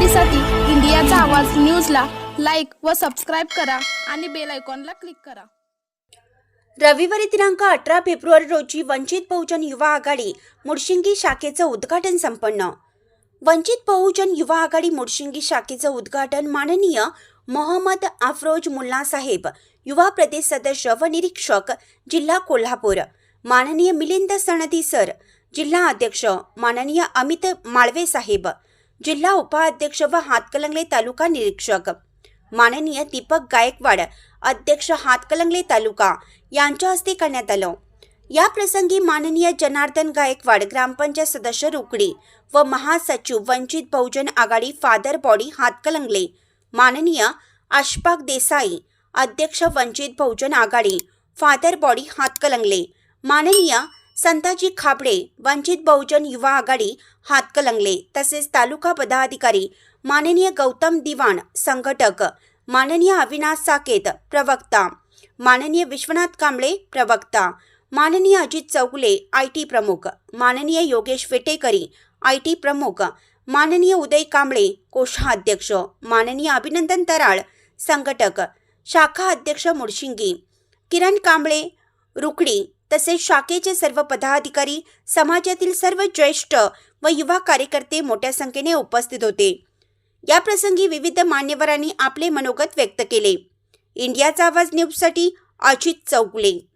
घडामोडीसाठी इंडियाचा आवाज न्यूजला लाईक व सबस्क्राईब करा आणि बेल आयकॉनला क्लिक करा. रविवारी दिनांक अठरा फेब्रुवारी रोजी वंचित बहुजन युवा आघाडी मुडशिंगी शाखेचं उद्घाटन संपन्न. वंचित बहुजन युवा आघाडी मुडशिंगी शाखेचं उद्घाटन माननीय मोहम्मद अफरोज मुल्लासाहेब युवा प्रदेश सदस्य व निरीक्षक जिल्हा कोल्हापूर माननीय मिलिंद सणदी सर जिल्हा अध्यक्ष माननीय अमित माळवे साहेब जिल्हा उपाध्यक्ष व हातकलंगले तालुका निरीक्षक. माननीय दीपक गायकवाड अध्यक्ष हातकलंगले तालुका यांच्या हस्ते करण्यात आलं. या प्रसंगी माननीय जनार्दन गायकवाड ग्रामपंचायत सदस्य रुकडी व महासचिव वंचित बहुजन आघाडी फादर बॉडी हातकलंगले माननीय अशफाक देसाई अध्यक्ष वंचित बहुजन आघाडी फादर बॉडी हातकलंगले माननीय संताजी खाबडे वंचित बहुजन युवा आघाडी हातकलंगले तसेच तालुका पदाधिकारी माननीय गौतम दिवाण संघटक माननीय अविनाश साकेत प्रवक्ता माननीय विश्वनाथ कांबळे प्रवक्ता माननीय अजित चौगुले आय टी प्रमुख माननीय योगेश वेटेकरी आय टी प्रमुख माननीय उदय कांबळे कोषाध्यक्ष माननीय अभिनंदन तराळ संघटक शाखा अध्यक्ष मुडशिंगी किरण कांबळे रुकडी तसेच शाखेचे सर्व पदाधिकारी समाजातील सर्व ज्येष्ठ व युवा कार्यकर्ते मोठ्या संख्येने उपस्थित होते. या प्रसंगी विविध मान्यवरांनी आपले मनोगत व्यक्त केले. इंडियाचा आवाज न्यूजसाठी अजित चौगुले.